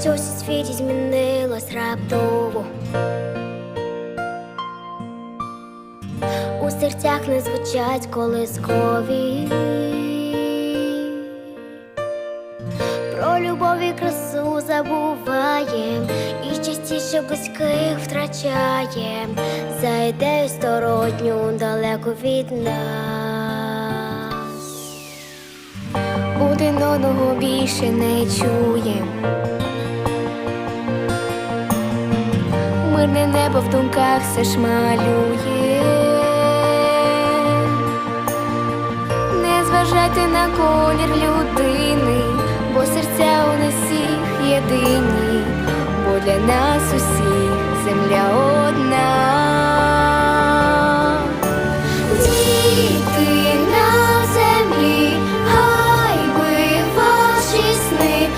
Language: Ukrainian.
щось у світі змінилось раптово. У серцях не звучать колискові. Про любов і красу забуваєм, і частіше близьких втрачаєм, за ідею сторотню далеко від нас. Один одного більше не чуєм. тебе в думках все ж малює, не зважайте на колір людини, бо серця у нас всіх єдині, бо для нас усіх земля одна. Діти на землі, хай би ваші сни.